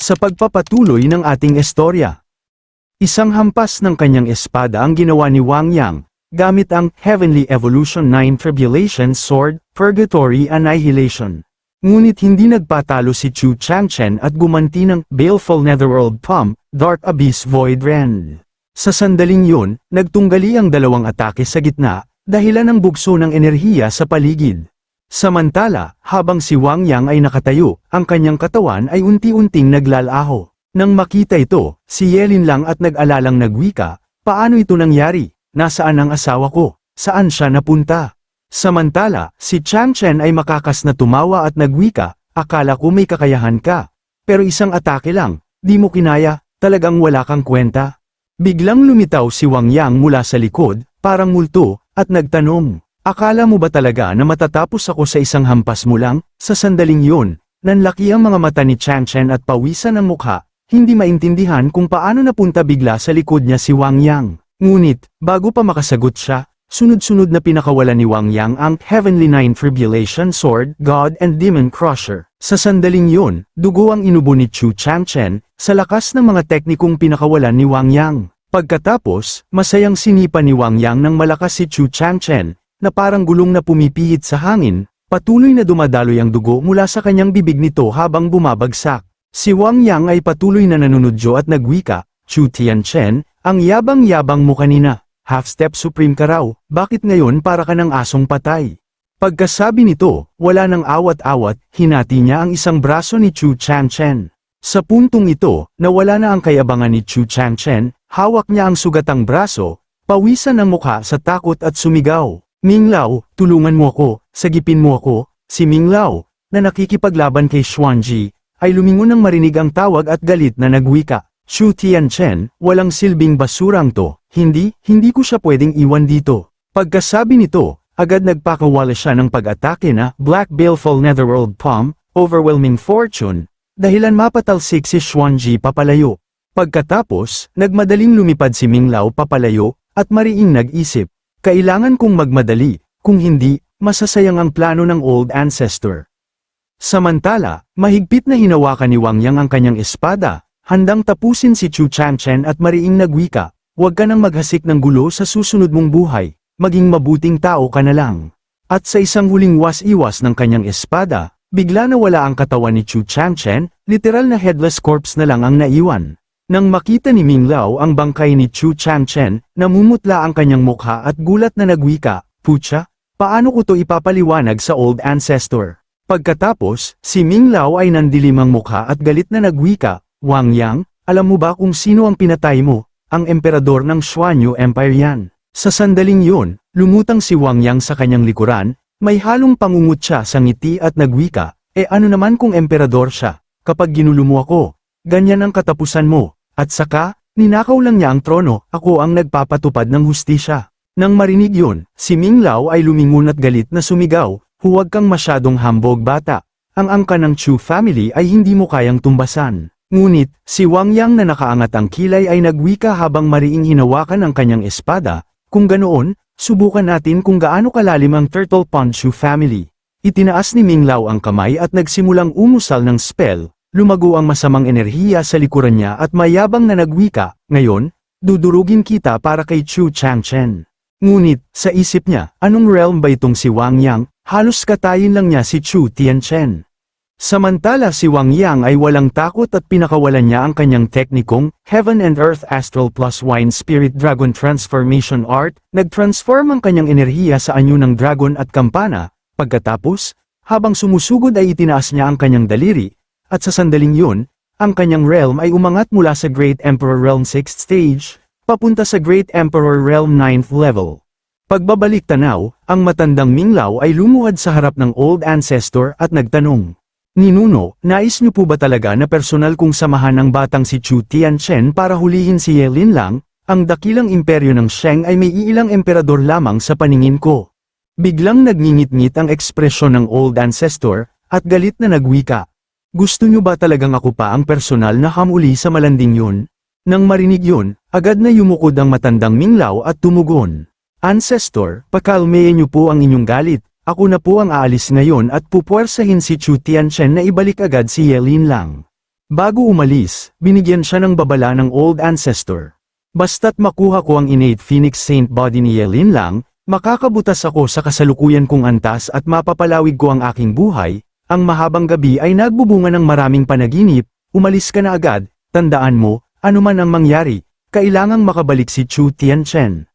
Sa pagpapatuloy ng ating istorya. Isang hampas ng kanyang espada ang ginawa ni Wang Yang, gamit ang Heavenly Evolution 9 Tribulation Sword, Purgatory Annihilation. Ngunit hindi nagpatalo si Chu Changchen at gumanti ng Baleful Netherworld Palm, Dark Abyss Void Rend. Sa sandaling yun, nagtunggali ang dalawang atake sa gitna, dahilan ng bugso ng enerhiya sa paligid. Samantala, habang si Wang Yang ay nakatayo, ang kanyang katawan ay unti-unting naglalaho. Nang makita ito, si Yelin lang at nag-alalang nagwika, paano ito nangyari? Nasaan ang asawa ko? Saan siya napunta? Samantala, si Chang Chen ay makakas na tumawa at nagwika, akala ko may kakayahan ka. Pero isang atake lang, di mo kinaya, talagang wala kang kwenta. Biglang lumitaw si Wang Yang mula sa likod, parang multo, at nagtanong, Akala mo ba talaga na matatapos ako sa isang hampas mo lang? Sa sandaling yun, nanlaki ang mga mata ni Chang Chen at pawisan ang mukha, hindi maintindihan kung paano napunta bigla sa likod niya si Wang Yang. Ngunit, bago pa makasagot siya, sunod-sunod na pinakawalan ni Wang Yang ang Heavenly Nine Tribulation Sword, God and Demon Crusher. Sa sandaling yun, dugo ang inubo ni Chu Chang Chen, sa lakas ng mga teknikong pinakawalan ni Wang Yang. Pagkatapos, masayang sinipa ni Wang Yang ng malakas si Chu Chang Chen, na parang gulong na pumipihit sa hangin, patuloy na dumadaloy ang dugo mula sa kanyang bibig nito habang bumabagsak. Si Wang Yang ay patuloy na nanunudyo at nagwika, Chu Tianchen, ang yabang-yabang mo kanina, half-step supreme ka raw, bakit ngayon para ka ng asong patay? Pagkasabi nito, wala nang awat-awat, hinati niya ang isang braso ni Chu Changchen. Sa puntong ito, nawala na ang kayabangan ni Chu Changchen, hawak niya ang sugatang braso, pawisan ang mukha sa takot at sumigaw. Minglao, tulungan mo ako, sagipin mo ako, si Minglao, na nakikipaglaban kay Xuanji, ay lumingon nang marinig ang tawag at galit na nagwika. Xu Tianchen, walang silbing basurang to, hindi, hindi ko siya pwedeng iwan dito. Pagkasabi nito, agad nagpakawala siya ng pag-atake na Black Baleful Netherworld Palm, Overwhelming Fortune, dahilan mapatalsik si Xuanji papalayo. Pagkatapos, nagmadaling lumipad si Minglao papalayo, at mariing nag-isip. Kailangan kong magmadali, kung hindi, masasayang ang plano ng old ancestor. Samantala, mahigpit na hinawakan ni Wang Yang ang kanyang espada, handang tapusin si Chu Changchen at mariing nagwika, huwag ka nang maghasik ng gulo sa susunod mong buhay, maging mabuting tao ka na lang. At sa isang huling was-iwas ng kanyang espada, bigla na wala ang katawan ni Chu Changchen, literal na headless corpse na lang ang naiwan. Nang makita ni Ming Lao ang bangkay ni Chu Changchen, namumutla ang kanyang mukha at gulat na nagwika, Pucha, paano ko to ipapaliwanag sa old ancestor? Pagkatapos, si Ming Lao ay nandilim ang mukha at galit na nagwika, Wang Yang, alam mo ba kung sino ang pinatay mo? Ang emperador ng Xuanyu Empire yan. Sa sandaling yun, lumutang si Wang Yang sa kanyang likuran, may halong pangungut sa ngiti at nagwika, e ano naman kung emperador siya, kapag ginulo mo ako, ganyan ang katapusan mo, at saka, ninakaw lang niya ang trono, ako ang nagpapatupad ng hustisya. Nang marinig yun, si Ming Lao ay lumingon at galit na sumigaw, huwag kang masyadong hambog bata. Ang angka ng Chu family ay hindi mo kayang tumbasan. Ngunit, si Wang Yang na nakaangat ang kilay ay nagwika habang mariing hinawakan ang kanyang espada, kung ganoon, subukan natin kung gaano kalalim ang Turtle Pond Chu family. Itinaas ni Ming Lao ang kamay at nagsimulang umusal ng spell, lumago ang masamang enerhiya sa likuran niya at mayabang na nagwika, ngayon, dudurugin kita para kay Chu Changchen. Ngunit, sa isip niya, anong realm ba itong si Wang Yang, halos katayin lang niya si Chu Tianchen. Samantala si Wang Yang ay walang takot at pinakawalan niya ang kanyang teknikong, Heaven and Earth Astral plus Wine Spirit Dragon Transformation Art, nag-transform ang kanyang enerhiya sa anyo ng dragon at kampana, pagkatapos, habang sumusugod ay itinaas niya ang kanyang daliri, at sa sandaling yun, ang kanyang realm ay umangat mula sa Great Emperor Realm 6th stage, papunta sa Great Emperor Realm 9th level. Pagbabalik tanaw, ang matandang Minglao ay lumuhad sa harap ng Old Ancestor at nagtanong. Ninuno, nais niyo po ba talaga na personal kong samahan ang batang si Chu Tianchen para hulihin si Yelin lang? Ang dakilang imperyo ng Sheng ay may iilang emperador lamang sa paningin ko. Biglang nagngingit-ngit ang ekspresyon ng Old Ancestor, at galit na nagwika. Gusto niyo ba talagang ako pa ang personal na hamuli sa malanding yun? Nang marinig yun, agad na yumukod ang matandang Minglao at tumugon. Ancestor, pakalmeyin niyo po ang inyong galit, ako na po ang aalis ngayon at pupuwersahin si Chu Tianchen na ibalik agad si Yelin lang. Bago umalis, binigyan siya ng babala ng old ancestor. Basta't makuha ko ang innate phoenix saint body ni Yelin lang, makakabutas ako sa kasalukuyan kong antas at mapapalawig ko ang aking buhay, ang mahabang gabi ay nagbubunga ng maraming panaginip, umalis ka na agad, tandaan mo, anuman ang mangyari, kailangang makabalik si Chu Tianchen.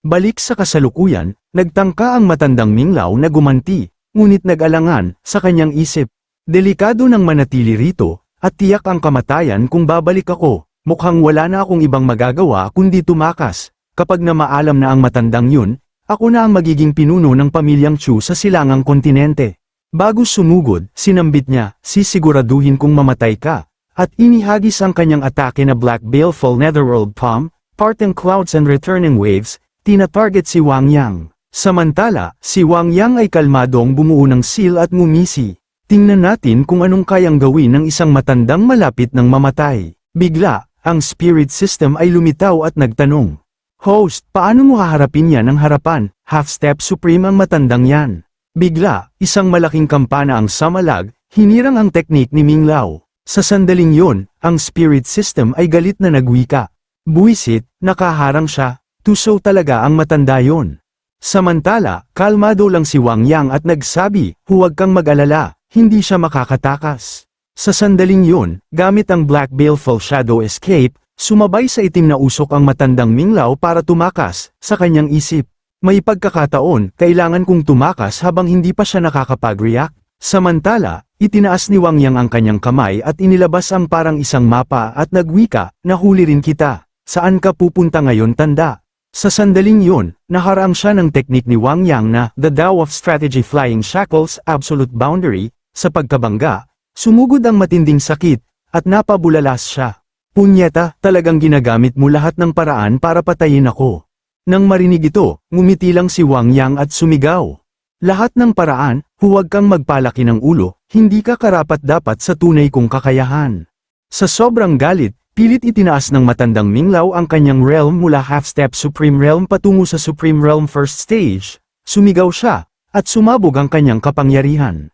Balik sa kasalukuyan, nagtangka ang matandang Minglao na gumanti, ngunit nag-alangan sa kanyang isip. Delikado nang manatili rito, at tiyak ang kamatayan kung babalik ako, mukhang wala na akong ibang magagawa kundi tumakas. Kapag na maalam na ang matandang yun, ako na ang magiging pinuno ng pamilyang Chu sa silangang kontinente. Bago sumugod, sinambit niya, sisiguraduhin kong mamatay ka, at inihagis ang kanyang atake na Black Baleful Netherworld Palm, Parting Clouds and Returning Waves, tina-target si Wang Yang. Samantala, si Wang Yang ay kalmadong bumuo ng seal at ngumisi. Tingnan natin kung anong kayang gawin ng isang matandang malapit ng mamatay. Bigla, ang spirit system ay lumitaw at nagtanong. Host, paano mo haharapin yan ng harapan? Half-step supreme ang matandang yan. Bigla, isang malaking kampana ang samalag, hinirang ang teknik ni Ming Lao. Sa sandaling yun, ang spirit system ay galit na nagwika. Buisit, nakaharang siya, tuso talaga ang matanda yon. Samantala, kalmado lang si Wang Yang at nagsabi, huwag kang mag-alala, hindi siya makakatakas. Sa sandaling yun, gamit ang Black Baleful Shadow Escape, sumabay sa itim na usok ang matandang Minglao para tumakas, sa kanyang isip. May pagkakataon, kailangan kong tumakas habang hindi pa siya nakakapag-react. Samantala, itinaas ni Wang Yang ang kanyang kamay at inilabas ang parang isang mapa at nagwika, nahuli rin kita. Saan ka pupunta ngayon tanda? Sa sandaling yun, naharang siya ng teknik ni Wang Yang na The Tao of Strategy Flying Shackles Absolute Boundary, sa pagkabangga, sumugod ang matinding sakit, at napabulalas siya. Punyeta, talagang ginagamit mo lahat ng paraan para patayin ako. Nang marinig ito, ngumiti lang si Wang Yang at sumigaw. Lahat ng paraan, huwag kang magpalaki ng ulo, hindi ka karapat dapat sa tunay kong kakayahan. Sa sobrang galit, pilit itinaas ng matandang Minglao ang kanyang realm mula half-step Supreme Realm patungo sa Supreme Realm First Stage. Sumigaw siya, at sumabog ang kanyang kapangyarihan.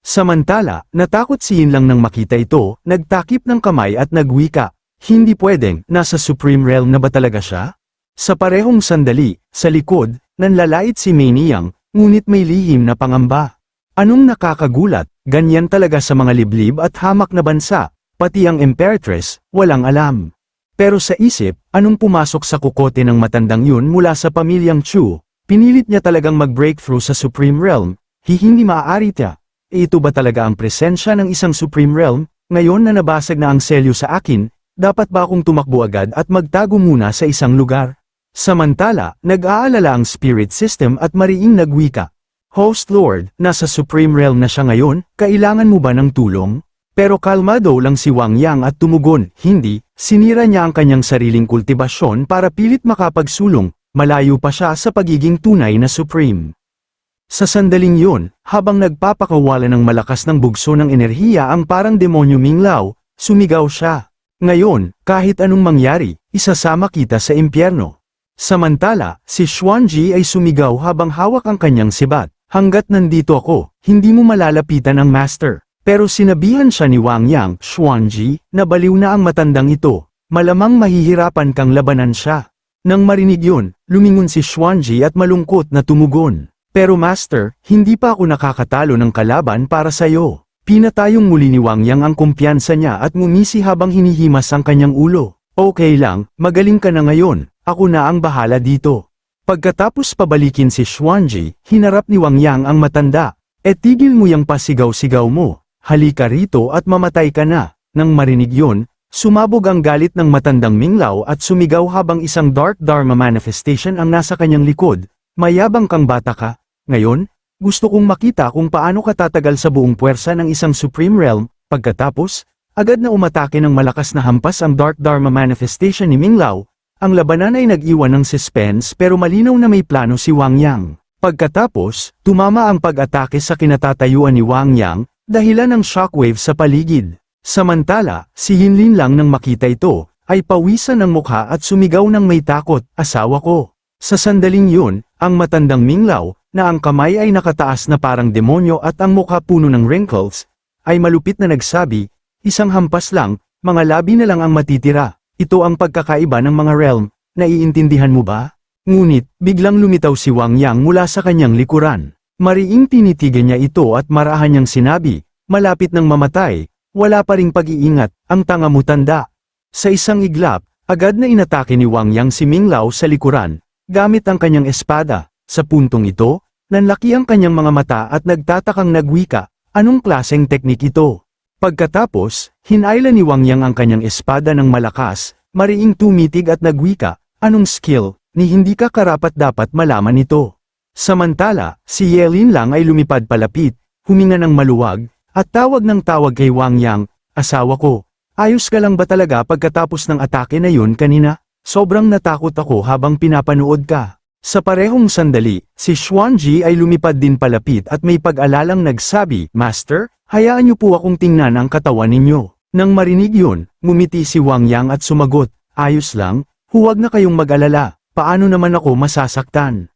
Samantala, natakot si Yin lang nang makita ito, nagtakip ng kamay at nagwika. Hindi pwedeng, nasa Supreme Realm na ba talaga siya? Sa parehong sandali, sa likod, nanlalait si Mayniyang, ngunit may lihim na pangamba. Anong nakakagulat, ganyan talaga sa mga liblib at hamak na bansa, pati ang Imperatress, walang alam. Pero sa isip, anong pumasok sa kukote ng matandang yun mula sa pamilyang Chu, pinilit niya talagang mag-breakthrough sa Supreme Realm, hindi maaari tiya. E ito ba talaga ang presensya ng isang Supreme Realm, ngayon na nabasag na ang selyo sa akin, dapat ba akong tumakbo agad at magtago muna sa isang lugar? Samantala, nag-aalala ang spirit system at mariing nagwika. Host Lord, nasa Supreme Realm na siya ngayon, kailangan mo ba ng tulong? Pero kalmado lang si Wang Yang at tumugon, hindi, sinira niya ang kanyang sariling kultibasyon para pilit makapagsulong, malayo pa siya sa pagiging tunay na Supreme. Sa sandaling yun, habang nagpapakawala ng malakas ng bugso ng enerhiya ang parang demonyo Minglao, sumigaw siya. Ngayon, kahit anong mangyari, isasama kita sa impyerno. Samantala, si Xuanji ay sumigaw habang hawak ang kanyang sibat. Hanggat nandito ako, hindi mo malalapitan ang master. Pero sinabihan siya ni Wang Yang, Xuanji, na baliw na ang matandang ito. Malamang mahihirapan kang labanan siya. Nang marinig yun, lumingon si Xuanji at malungkot na tumugon. Pero master, hindi pa ako nakakatalo ng kalaban para sa'yo. Pinatayong muli ni Wang Yang ang kumpiyansa niya at ngumisi habang hinihimas ang kanyang ulo. Okay lang, magaling ka na ngayon, ako na ang bahala dito. Pagkatapos pabalikin si Xuanji, hinarap ni Wang Yang ang matanda. E tigil mo yang pasigaw-sigaw mo, halika rito at mamatay ka na. Nang marinig yun, sumabog ang galit ng matandang Minglao at sumigaw habang isang Dark Dharma manifestation ang nasa kanyang likod. Mayabang kang bata ka, ngayon, gusto kong makita kung paano ka tatagal sa buong puwersa ng isang Supreme Realm, pagkatapos, agad na umatake ng malakas na hampas ang Dark Dharma manifestation ni Minglao, ang labanan ay nag-iwan ng suspense pero malinaw na may plano si Wang Yang. Pagkatapos, tumama ang pag-atake sa kinatatayuan ni Wang Yang, dahilan ng shockwave sa paligid. Samantala, si Hinlin lang nang makita ito, ay pawisan ng mukha at sumigaw ng may takot, asawa ko. Sa sandaling yun, ang matandang Minglao, na ang kamay ay nakataas na parang demonyo at ang mukha puno ng wrinkles, ay malupit na nagsabi, isang hampas lang, mga labi na lang ang matitira. Ito ang pagkakaiba ng mga realm, naiintindihan mo ba? Ngunit, biglang lumitaw si Wang Yang mula sa kanyang likuran. Mariing tinitigan niya ito at marahan niyang sinabi, malapit ng mamatay, wala pa ring pag-iingat, ang tanga mo tanda. Sa isang iglap, agad na inatake ni Wang Yang si Ming Lao sa likuran, gamit ang kanyang espada. Sa puntong ito, nanlaki ang kanyang mga mata at nagtatakang nagwika, anong klaseng teknik ito? Pagkatapos, hinayla ni Wang Yang ang kanyang espada ng malakas, mariing tumitig at nagwika, anong skill, ni hindi ka karapat dapat malaman ito. Samantala, si Yelin lang ay lumipad palapit, huminga ng maluwag, at tawag ng tawag kay Wang Yang, asawa ko, ayos ka lang ba talaga pagkatapos ng atake na yun kanina? Sobrang natakot ako habang pinapanood ka. Sa parehong sandali, si Xuanji ay lumipad din palapit at may pag-alalang nagsabi, Master, hayaan niyo po akong tingnan ang katawan ninyo. Nang marinig yun, ngumiti si Wang Yang at sumagot, ayos lang, huwag na kayong mag-alala, paano naman ako masasaktan?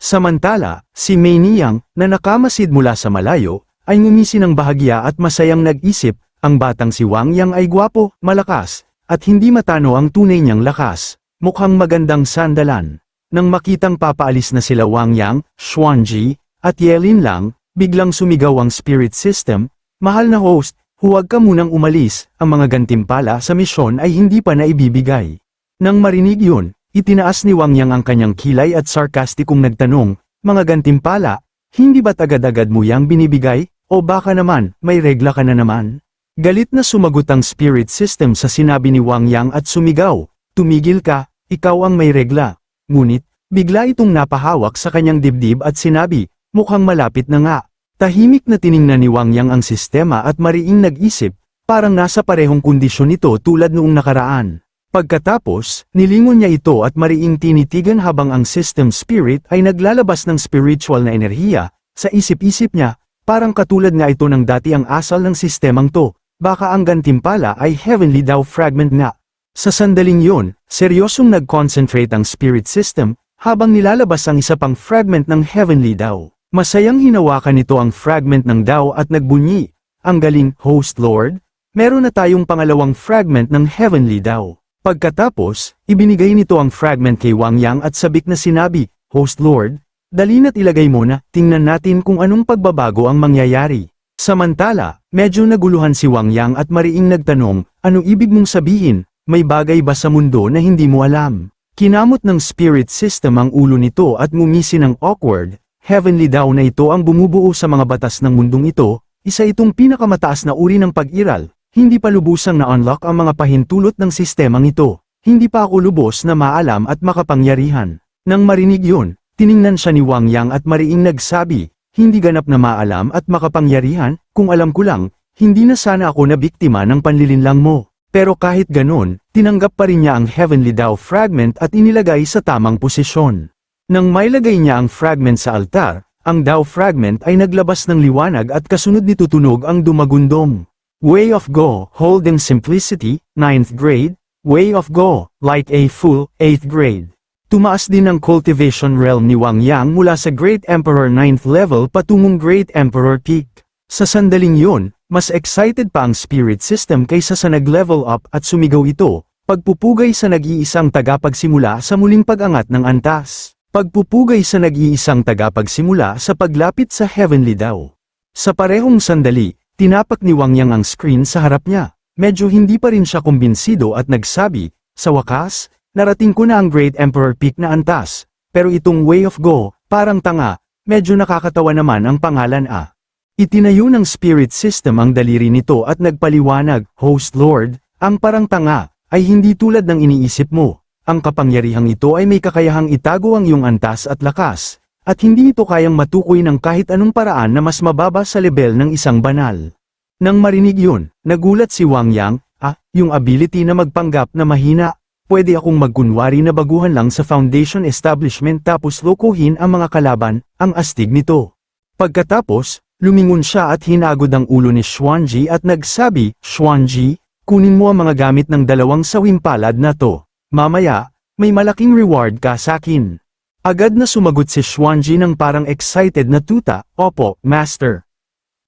Samantala, si Mei Niyang, na nakamasid mula sa malayo, ay ngumisi ng bahagya at masayang nag-isip, ang batang si Wang Yang ay gwapo, malakas, at hindi matano ang tunay niyang lakas, mukhang magandang sandalan. Nang makitang papaalis na sila Wang Yang, Xuanji, at Yelin lang, biglang sumigaw ang spirit system, Mahal na host, huwag ka munang umalis, ang mga gantimpala sa misyon ay hindi pa naibibigay. Nang marinig yun, itinaas ni Wang Yang ang kanyang kilay at sarkastikong nagtanong, Mga gantimpala, hindi ba't agad-agad mo yang binibigay, o baka naman, may regla ka na naman? Galit na sumagot ang spirit system sa sinabi ni Wang Yang at sumigaw, Tumigil ka, ikaw ang may regla. Ngunit, bigla itong napahawak sa kanyang dibdib at sinabi, mukhang malapit na nga. Tahimik na tiningnan ni Wang Yang ang sistema at mariing nag-isip, parang nasa parehong kondisyon ito tulad noong nakaraan. Pagkatapos, nilingon niya ito at mariing tinitigan habang ang system spirit ay naglalabas ng spiritual na enerhiya, sa isip-isip niya, parang katulad nga ito ng dati ang asal ng sistemang to, baka ang gantimpala ay heavenly daw fragment nga. Sa sandaling yon, seryosong nag-concentrate ang spirit system, habang nilalabas ang isa pang fragment ng heavenly daw. Masayang hinawakan nito ang fragment ng daw at nagbunyi. Ang galing, host lord, meron na tayong pangalawang fragment ng heavenly daw. Pagkatapos, ibinigay nito ang fragment kay Wang Yang at sabik na sinabi, Host Lord, dali na't ilagay mo na, tingnan natin kung anong pagbabago ang mangyayari. Samantala, medyo naguluhan si Wang Yang at mariing nagtanong, ano ibig mong sabihin, may bagay ba sa mundo na hindi mo alam? Kinamot ng spirit system ang ulo nito at ngumisi ng awkward, heavenly daw na ito ang bumubuo sa mga batas ng mundong ito, isa itong pinakamataas na uri ng pag-iral, hindi pa lubusang na-unlock ang mga pahintulot ng sistemang ito, hindi pa ako lubos na maalam at makapangyarihan. Nang marinig yun, tiningnan siya ni Wang Yang at mariing nagsabi, hindi ganap na maalam at makapangyarihan, kung alam ko lang, hindi na sana ako na biktima ng panlilinlang mo. Pero kahit ganon, tinanggap pa rin niya ang Heavenly Dao fragment at inilagay sa tamang posisyon. Nang mailagay niya ang fragment sa altar, ang Dao fragment ay naglabas ng liwanag at kasunod nito tunog ang dumagundong. Way of Go, Holding Simplicity, 9th grade, Way of Go, Like a Fool, 8th grade. Tumaas din ang cultivation realm ni Wang Yang mula sa Great Emperor 9th level patungong Great Emperor Peak. Sa sandaling yun, mas excited pa ang spirit system kaysa sa nag-level up at sumigaw ito, pagpupugay sa nag-iisang tagapagsimula sa muling pag-angat ng antas. Pagpupugay sa nag-iisang tagapagsimula sa paglapit sa heavenly daw. Sa parehong sandali, tinapak ni Wang Yang ang screen sa harap niya. Medyo hindi pa rin siya kumbinsido at nagsabi, sa wakas, narating ko na ang Great Emperor Peak na antas, pero itong Way of Go, parang tanga, medyo nakakatawa naman ang pangalan ah. Itinayo ng spirit system ang daliri nito at nagpaliwanag, Host Lord, ang parang tanga, ay hindi tulad ng iniisip mo. Ang kapangyarihang ito ay may kakayahang itago ang iyong antas at lakas, at hindi ito kayang matukoy ng kahit anong paraan na mas mababa sa level ng isang banal. Nang marinig yun, nagulat si Wang Yang, ah, yung ability na magpanggap na mahina, pwede akong magkunwari na baguhan lang sa foundation establishment tapos lokohin ang mga kalaban, ang astig nito. Pagkatapos, Lumingon siya at hinagod ang ulo ni Xuanji at nagsabi, Xuanji, kunin mo ang mga gamit ng dalawang sawimpalad na to. Mamaya, may malaking reward ka sa akin. Agad na sumagot si Xuanji ng parang excited na tuta, Opo, Master.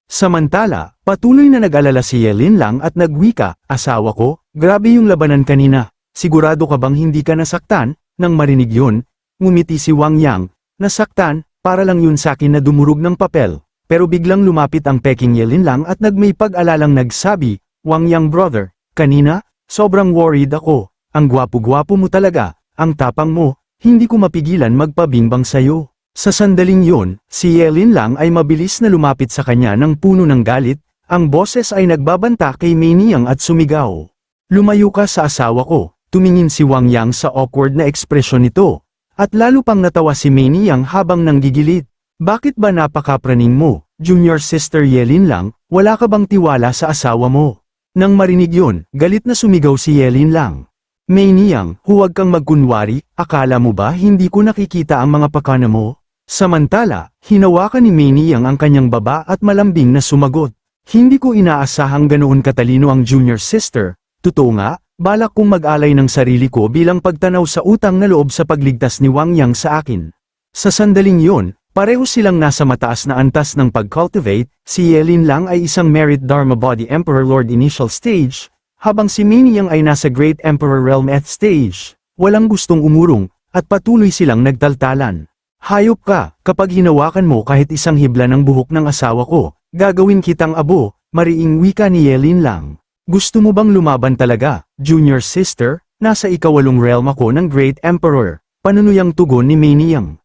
Samantala, patuloy na nag-alala si Yelin lang at nagwika, asawa ko, grabe yung labanan kanina, sigurado ka bang hindi ka nasaktan? Nang marinig yun, ngumiti si Wang Yang, nasaktan, para lang yun sa akin na dumurog ng papel. Pero biglang lumapit ang Peking Yelin lang at nagmay pag-alalang nagsabi, Wang Yang brother, kanina, sobrang worried ako, ang gwapo-gwapo mo talaga, ang tapang mo, hindi ko mapigilan magpabimbang sayo. Sa sandaling yun, si Yelin lang ay mabilis na lumapit sa kanya ng puno ng galit, ang boses ay nagbabanta kay Mayniyang at sumigaw. Lumayo ka sa asawa ko, tumingin si Wang Yang sa awkward na ekspresyon nito, at lalo pang natawa si Mayniyang habang nanggigilit. Bakit ba napakapraning mo, junior sister Yelin lang, wala ka bang tiwala sa asawa mo? Nang marinig yun, galit na sumigaw si Yelin lang. Mayniyang, huwag kang magkunwari, akala mo ba hindi ko nakikita ang mga pakana mo? Samantala, hinawakan ni Mayniyang ang kanyang baba at malambing na sumagot. Hindi ko inaasahang ganoon katalino ang junior sister, totoo nga, balak kong mag-alay ng sarili ko bilang pagtanaw sa utang na loob sa pagligtas ni Wang Yang sa akin. Sa sandaling yun, pareho silang nasa mataas na antas ng pag-cultivate, si Yelin lang ay isang merit Dharma Body Emperor Lord Initial Stage, habang si Mayniyang ay nasa Great Emperor Realm Eth Stage. Walang gustong umurong, at patuloy silang nagtaltalan. Hayop ka, kapag hinawakan mo kahit isang hibla ng buhok ng asawa ko, gagawin kitang abo, mariing wika ni Yelin lang. Gusto mo bang lumaban talaga, junior sister? Nasa ikawalong realm ako ng Great Emperor, panunuyang tugon ni Mayniyang.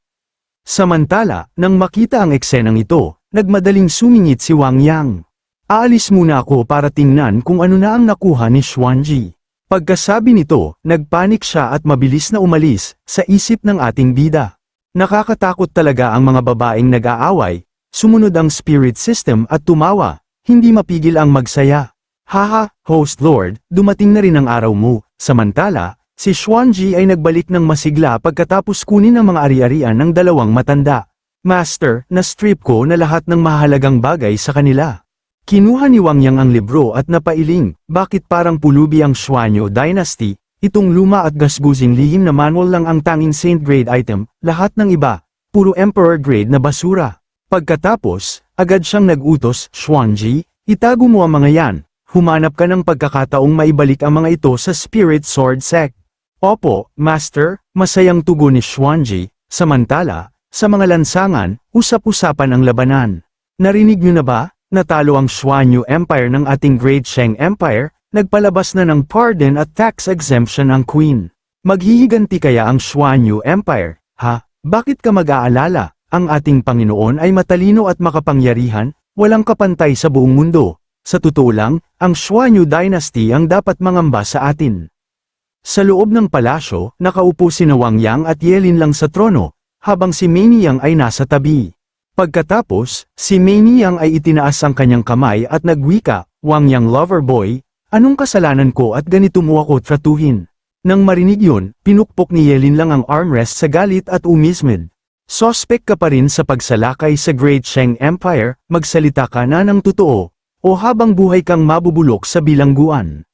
Samantala, nang makita ang eksenang ito, nagmadaling sumingit si Wang Yang. Aalis muna ako para tingnan kung ano na ang nakuha ni Xuanji. Pagkasabi nito, nagpanik siya at mabilis na umalis, sa isip ng ating bida. Nakakatakot talaga ang mga babaeng nag-aaway, sumunod ang spirit system at tumawa, hindi mapigil ang magsaya. Haha, host lord, dumating na rin ang araw mo, samantala, si Xuanji ay nagbalik ng masigla pagkatapos kunin ang mga ari-arian ng dalawang matanda. Master, na-strip ko na lahat ng mahalagang bagay sa kanila. Kinuha ni Wang Yang ang libro at napailing, bakit parang pulubi ang Xuanyo Dynasty, Itong luma at gasgusing lihim na manual lang ang tanging Saint grade item, lahat ng iba, puro Emperor grade na basura. Pagkatapos, agad siyang nag-utos, Xuanji, itago mo ang mga yan, humanap ka ng pagkakataong maibalik ang mga ito sa Spirit Sword Sect. Opo, Master, masayang tugon ni Xuanji, samantala, sa mga lansangan, usap-usapan ang labanan. Narinig niyo na ba? Natalo ang Xuanyu Empire ng ating Great Sheng Empire, Nagpalabas na ng pardon at tax exemption ang Queen. Maghihiganti kaya ang Xuanyu Empire, ha? Bakit ka mag-aalala? Ang ating Panginoon ay matalino at makapangyarihan, walang kapantay sa buong mundo. Sa totoo lang, ang Xuanyu Dynasty ang dapat mangamba sa atin. Sa loob ng palasyo, nakaupo si Wang Yang at Yelin lang sa trono, habang si Mayniyang ay nasa tabi. Pagkatapos, si Mayniyang ay itinaas ang kanyang kamay at nagwika, Wang Yang lover boy, Anong kasalanan ko at ganito mo ako tratuhin? Nang marinig yun, pinukpok ni Yelin lang ang armrest sa galit at umismid. Sospek ka pa rin sa pagsalakay sa Great Sheng Empire, magsalita ka na ng totoo, o habang buhay kang mabubulok sa bilangguan.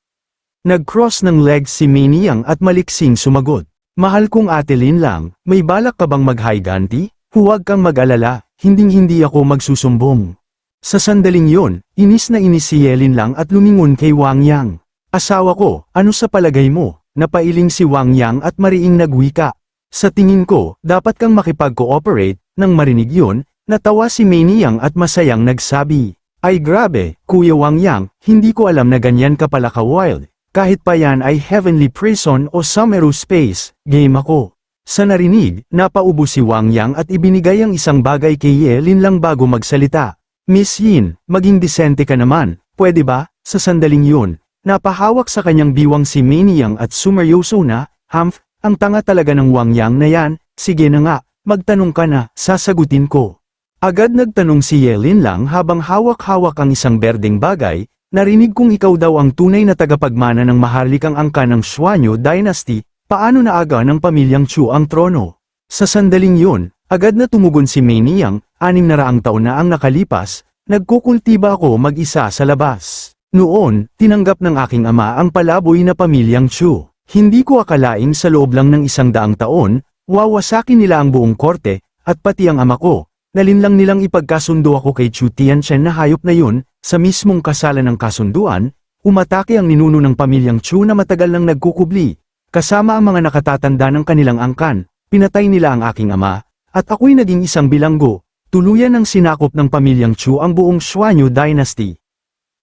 Nag-cross ng legs si Miniyang at maliksing sumagot. Mahal kong ate Lin lang, may balak ka bang mag-high ganti? Huwag kang mag-alala, hinding-hindi ako magsusumbong. Sa sandaling yon, inis na inis si Yelin lang at lumingon kay Wang Yang. Asawa ko, ano sa palagay mo? Napailing si Wang Yang at mariing nagwika. Sa tingin ko, dapat kang makipag-cooperate, nang marinig yon, natawa si Manny Yang at masayang nagsabi. Ay grabe, Kuya Wang Yang, hindi ko alam na ganyan ka pala ka-wild. Kahit pa yan ay heavenly prison o some aerospace, game ako. Sa narinig, napaubo si Wang Yang at ibinigay ang isang bagay kay Yelin lang bago magsalita. Miss Yin, maging disente ka naman, pwede ba? Sa sandaling yun, napahawak sa kanyang biwang si Maniyang at sumeryoso na, Humph, ang tanga talaga ng Wang Yang na yan, sige na nga, magtanong ka na, sasagutin ko. Agad nagtanong si Yelin lang habang hawak-hawak ang isang berdeng bagay, narinig kong ikaw daw ang tunay na tagapagmana ng maharlikang angka ng Xuanyo Dynasty, paano naaga ng pamilyang Chu ang trono? Sa sandaling yun, agad na tumugon si Maniyang, anim na raang taon na ang nakalipas, nagkukultiba ako mag-isa sa labas. Noon, tinanggap ng aking ama ang palaboy na pamilyang Chu. Hindi ko akalaing sa loob lang ng isang daang taon, wawasakin nila ang buong korte, at pati ang ama ko, nalinlang nilang ipagkasundo ako kay Chu Tianchen na hayop na yun, sa mismong kasalan ng kasunduan, umatake ang ninuno ng pamilyang Chu na matagal nang nagkukubli, kasama ang mga nakatatanda ng kanilang angkan, pinatay nila ang aking ama, at ako'y naging isang bilanggo, tuluyan ng sinakop ng pamilyang Chu ang buong Xuanyu Dynasty.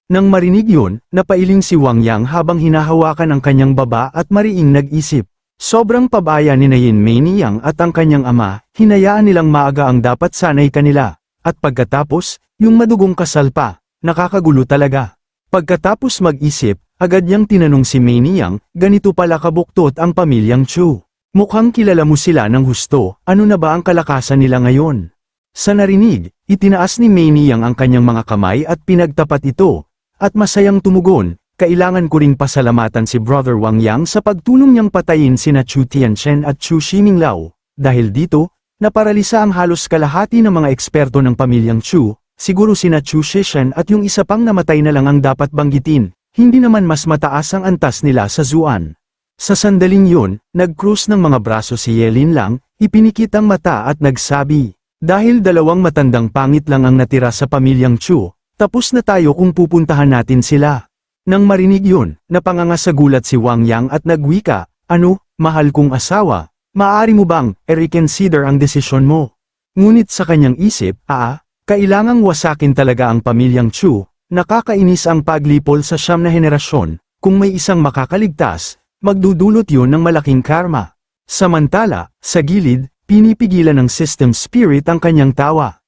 Nang marinig yun, napailing si Wang Yang habang hinahawakan ang kanyang baba at mariing nag-isip. Sobrang pabaya ni Nayin Mei ni Yang at ang kanyang ama, hinayaan nilang maaga ang dapat sanay kanila. At pagkatapos, yung madugong kasal pa, nakakagulo talaga. Pagkatapos mag-isip, agad niyang tinanong si Mei ni Yang, ganito pala kabuktot ang pamilyang Chu. Mukhang kilala mo sila ng husto, ano na ba ang kalakasan nila ngayon? Sa narinig, itinaas ni Mei ni Yang ang kanyang mga kamay at pinagtapat ito, at masayang tumugon, kailangan ko ring pasalamatan si Brother Wang Yang sa pagtulong niyang patayin sina Chu Tianchen at Chu Ximinglao. Dahil dito, naparalisa ang halos kalahati ng mga eksperto ng pamilyang Chu, siguro sina Chu Shishen at yung isa pang namatay na lang ang dapat banggitin, hindi naman mas mataas ang antas nila sa Zuan. Sa sandaling yun, nag-cruise ng mga braso si Yelin lang, ipinikit ang mata at nagsabi, dahil dalawang matandang pangit lang ang natira sa pamilyang Chu, tapos na tayo kung pupuntahan natin sila. Nang marinig yun, napanganga sa gulat si Wang Yang at nagwika, ano, mahal kong asawa, maaari mo bang, i-reconsider ang desisyon mo? Ngunit sa kanyang isip, ah, kailangang wasakin talaga ang pamilyang Chu, nakakainis ang paglipol sa siyam na henerasyon, kung may isang makakaligtas, magdudulot yun ng malaking karma. Samantala, sa gilid, pinipigilan ng system spirit ang kanyang tawa.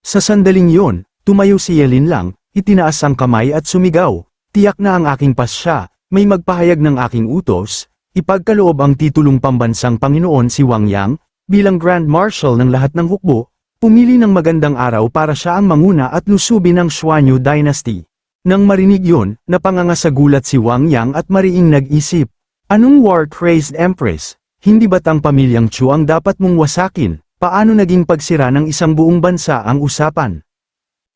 Sa sandaling yon, tumayo si Yelin lang, itinaas ang kamay at sumigaw, tiyak na ang aking pasya, may magpahayag ng aking utos, ipagkaloob ang titulong pambansang Panginoon si Wang Yang, bilang Grand Marshal ng lahat ng hukbo, pumili ng magandang araw para siya ang manguna at lusubin ng Xuanyu Dynasty. Nang marinig yon, napanganga sa gulat si Wang Yang at mariing nag-isip, anong war-crazed empress? Hindi ba't ang pamilyang Chu ang dapat mong wasakin? Paano naging pagsira ng isang buong bansa ang usapan?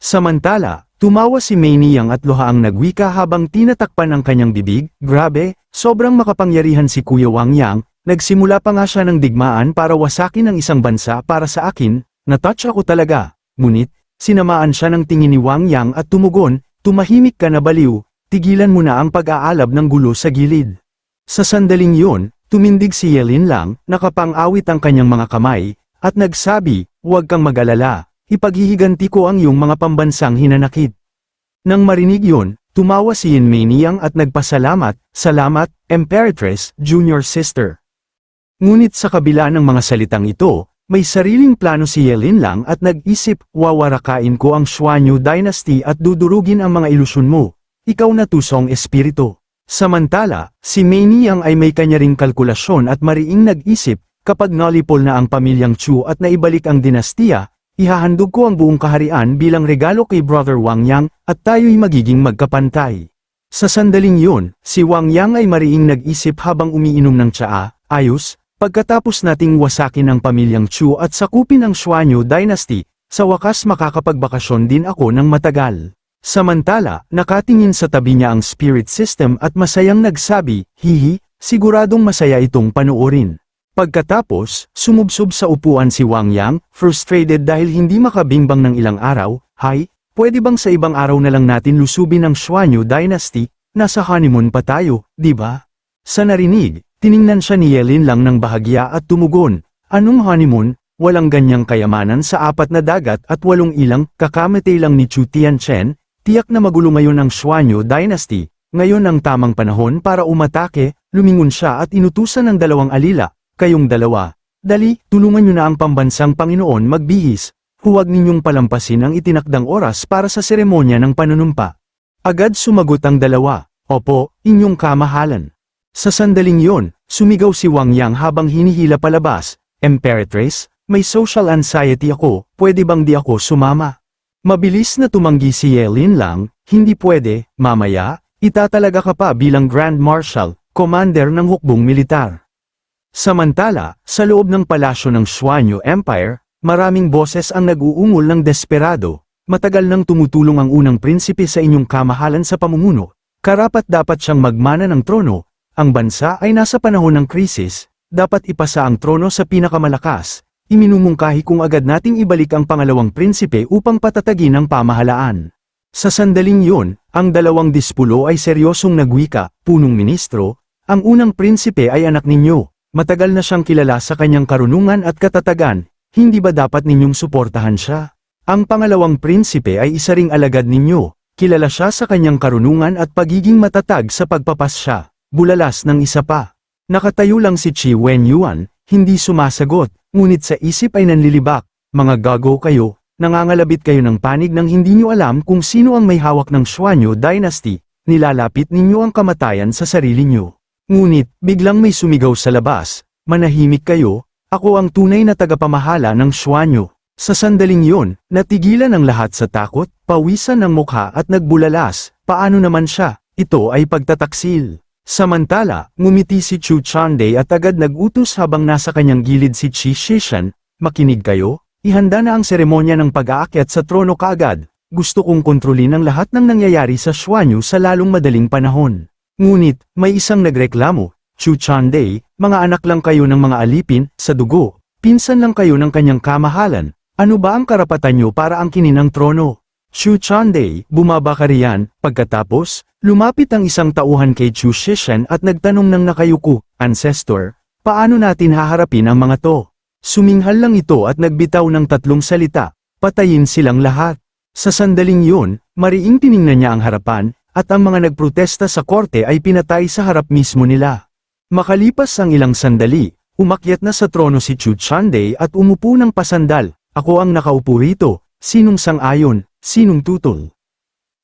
Samantala, tumawa si Mei Niyang at luhaang nagwika habang tinatakpan ang kanyang bibig, grabe, sobrang makapangyarihan si Kuya Wang Yang, nagsimula pa nga siya ng digmaan para wasakin ang isang bansa para sa akin, natouch ako talaga. Ngunit, sinamaan siya ng tingin ni Wang Yang at tumugon, tumahimik ka na baliw, tigilan mo na ang pag-aalab ng gulo sa gilid. Sa sandaling yun, tumindig si Yelin lang, nakapang-awit ang kanyang mga kamay, at nagsabi, huwag kang mag-alala, ipaghihiganti ko ang iyong mga pambansang hinanakit. Nang marinig yun, tumawa si Yin Mei Niyang at nagpasalamat, salamat, Emperatress, Junior Sister. Ngunit sa kabila ng mga salitang ito, may sariling plano si Yelin lang at nag-isip, wawarakain ko ang Xuanyu Dynasty at dudurugin ang mga ilusyon mo. Ikaw na tusong espiritu. Samantala, si Mei Niyang ay may kanya ring kalkulasyon at mariing nag-isip, kapag nalipol na ang pamilyang Chu at naibalik ang dinastiya, ihahandog ko ang buong kaharian bilang regalo kay Brother Wang Yang, at tayo'y magiging magkapantay. Sa sandaling yun, si Wang Yang ay mariing nag-isip habang umiinom ng tsaa, ayos, pagkatapos nating wasakin ang pamilyang Chu at sakupin ang Xuanyu Dynasty, sa wakas makakapagbakasyon din ako ng matagal. Samantala, nakatingin sa tabi niya ang spirit system at masayang nagsabi, hihi, siguradong masaya itong panoorin. Pagkatapos, sumubsob sa upuan si Wang Yang, frustrated dahil hindi makabingbang ng ilang araw, Hay, pwede bang sa ibang araw na lang natin lusubin ang Xuanyu Dynasty, nasa honeymoon pa tayo, di ba? Sa narinig, tiningnan siya ni Yelin lang ng bahagya at tumugon, anong honeymoon, walang ganyang kayamanan sa apat na dagat at walong ilang, kakamatay lang ni Chu Tianchen, tiyak na magulo ngayon ang Xuanyu Dynasty, ngayon ang tamang panahon para umatake, lumingon siya at inutusan ng dalawang alila, kayong dalawa, dali, tulungan niyo na ang pambansang Panginoon magbihis, huwag ninyong palampasin ang itinakdang oras para sa seremonya ng panunumpa. Agad sumagot ang dalawa, opo, inyong kamahalan. Sa sandaling yon, sumigaw si Wang Yang habang hinihila palabas, Emperatrice, may social anxiety ako, pwede bang di ako sumama? Mabilis na tumanggi si Yelin lang, hindi pwede, mamaya, itatalaga ka pa bilang Grand Marshal, commander ng hukbong militar. Samantala, sa loob ng palasyo ng Xuanyu Empire, maraming boses ang nag-uungol ng desperado, matagal nang tumutulong ang unang prinsipe sa inyong kamahalan sa pamumuno, karapat dapat siyang magmana ng trono, ang bansa ay nasa panahon ng krisis, dapat ipasa ang trono sa pinakamalakas, iminumungkahi kung agad nating ibalik ang pangalawang prinsipe upang patatagin ang pamahalaan. Sa sandaling yun, ang dalawang dispulo ay seryosong nagwika, punong ministro, ang unang prinsipe ay anak ninyo, matagal na siyang kilala sa kanyang karunungan at katatagan, hindi ba dapat ninyong suportahan siya? Ang pangalawang prinsipe ay isa ring alagad ninyo, kilala siya sa kanyang karunungan at pagiging matatag sa pagpapasya, bulalas ng isa pa. Nakatayo lang si Chi Wen Yuan, hindi sumasagot, ngunit sa isip ay nanlilibak, mga gago kayo, nangangalabit kayo ng panig nang hindi nyo alam kung sino ang may hawak ng Xuanyo Dynasty, nilalapit ninyo ang kamatayan sa sarili nyo. Ngunit, biglang may sumigaw sa labas, manahimik kayo, ako ang tunay na tagapamahala ng Xuanyo. Sa sandaling yun, natigilan ang lahat sa takot, pawisan ng mukha at nagbulalas, paano naman siya, ito ay pagtataksil. Samantala, ngumiti si Chu Chande at agad nag-utos habang nasa kanyang gilid si Chi Shishan, makinig kayo, ihanda na ang seremonya ng pag-aakyat sa trono kaagad, gusto kong kontrolin ang lahat ng nangyayari sa Xuanyu sa lalong madaling panahon. Ngunit, may isang nagreklamo, Chu Chande, mga anak lang kayo ng mga alipin, sa dugo, pinsan lang kayo ng kanyang kamahalan, ano ba ang karapatan nyo para angkinin ang trono? Chu Chande, bumaba ka riyan, pagkatapos, lumapit ang isang tauhan kay Chu Shishan at nagtanong ng nakayuko, Ancestor, paano natin haharapin ang mga to? Suminghal lang ito at nagbitaw ng tatlong salita, patayin silang lahat. Sa sandaling yun, mariing tiningnan niya ang harapan, at ang mga nagprotesta sa korte ay pinatay sa harap mismo nila. Makalipas ang ilang sandali, umakyat na sa trono si Chu Chande at umupo ng pasandal, ako ang nakaupo rito, sinong sang-ayon, sinong tutol.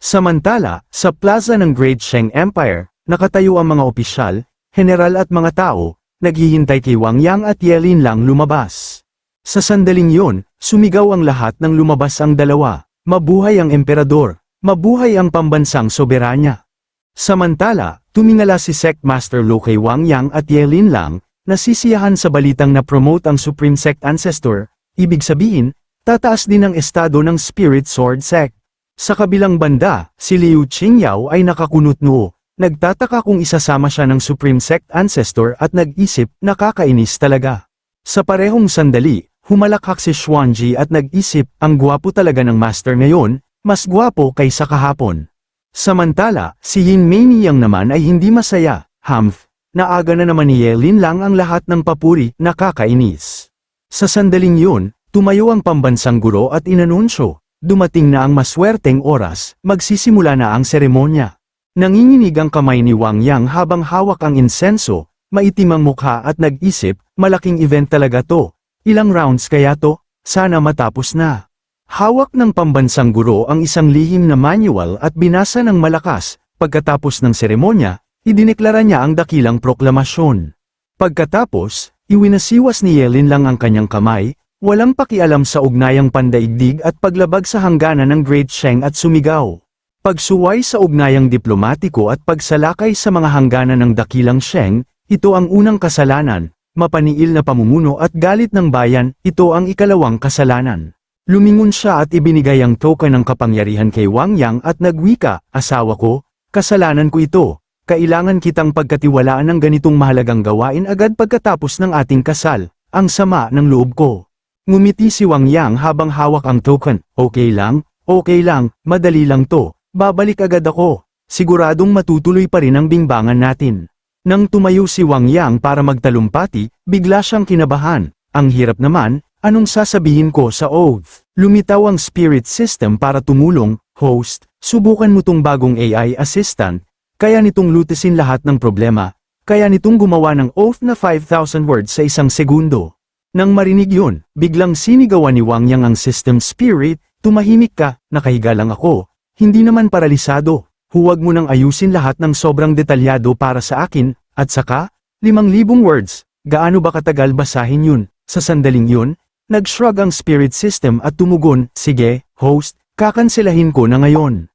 Samantala, sa plaza ng Great Sheng Empire, nakatayo ang mga opisyal, general at mga tao, naghihintay kay Wang Yang at Yelin lang lumabas. Sa sandaling yon, sumigaw ang lahat ng lumabas ang dalawa, mabuhay ang emperador, mabuhay ang pambansang soberanya. Samantala, tumingala si Sect Master Lu kay Wang Yang at Yelin lang, nasisiyahan sa balitang na promote ang Supreme Sect Ancestor, ibig sabihin, tataas din ang estado ng Spirit Sword Sect. Sa kabilang banda, si Liu Qingyao ay nakakunot noo, nagtataka kung isasama siya ng Supreme Sect Ancestor at nag-isip, nakakainis talaga. Sa parehong sandali, humalakhak si Xuanji at nag-isip, ang gwapo talaga ng master ngayon, mas gwapo kaysa kahapon. Samantala, si Yin Meiniang naman ay hindi masaya, Humph, naaga na naman ni Yelin lang ang lahat ng papuri, nakakainis. Sa sandaling yun, tumayo ang pambansang guro at inanunsyo, dumating na ang maswerteng oras, magsisimula na ang seremonya. Nanginginig ang kamay ni Wang Yang habang hawak ang insenso, maitim ang mukha at nag-isip, malaking event talaga to. Ilang rounds kaya to? Sana matapos na. Hawak ng pambansang guro ang isang lihim na manual at binasa ng malakas, pagkatapos ng seremonya, idineklara niya ang dakilang proklamasyon. Pagkatapos, iwinasiwas ni Yelin lang ang kanyang kamay, walang pakialam sa ugnayang pandaigdig at paglabag sa hangganan ng Great Sheng at sumigaw. Pagsuway sa ugnayang diplomatiko at pagsalakay sa mga hangganan ng dakilang Sheng, ito ang unang kasalanan, mapaniil na pamumuno at galit ng bayan, ito ang ikalawang kasalanan. Lumingon siya at ibinigay ang token ng kapangyarihan kay Wang Yang at nagwika, asawa ko, kasalanan ko ito, kailangan kitang pagkatiwalaan ng ganitong mahalagang gawain agad pagkatapos ng ating kasal, ang sama ng loob ko. Ngumiti si Wang Yang habang hawak ang token, okay lang, okay lang, madali lang to, babalik agad ako, siguradong matutuloy pa rin ang bingbangan natin. Nang tumayo si Wang Yang para magtalumpati, bigla siyang kinabahan, ang hirap naman, anong sasabihin ko sa oath? Lumitaw ang spirit system para tumulong, host, subukan mo tong bagong AI assistant, kaya nitong lutisin lahat ng problema, kaya nitong gumawa ng oath na 5,000 words sa isang segundo. Nang marinig yun, biglang sinigawan ni Wang Yang ang system spirit, tumahimik ka, nakahiga lang ako, hindi naman paralisado, huwag mo nang ayusin lahat ng sobrang detalyado para sa akin, at saka, limang libong words, gaano ba katagal basahin yun, sa sandaling yun, nag-shrug ang spirit system at tumugon, sige, host, kakanselahin ko na ngayon.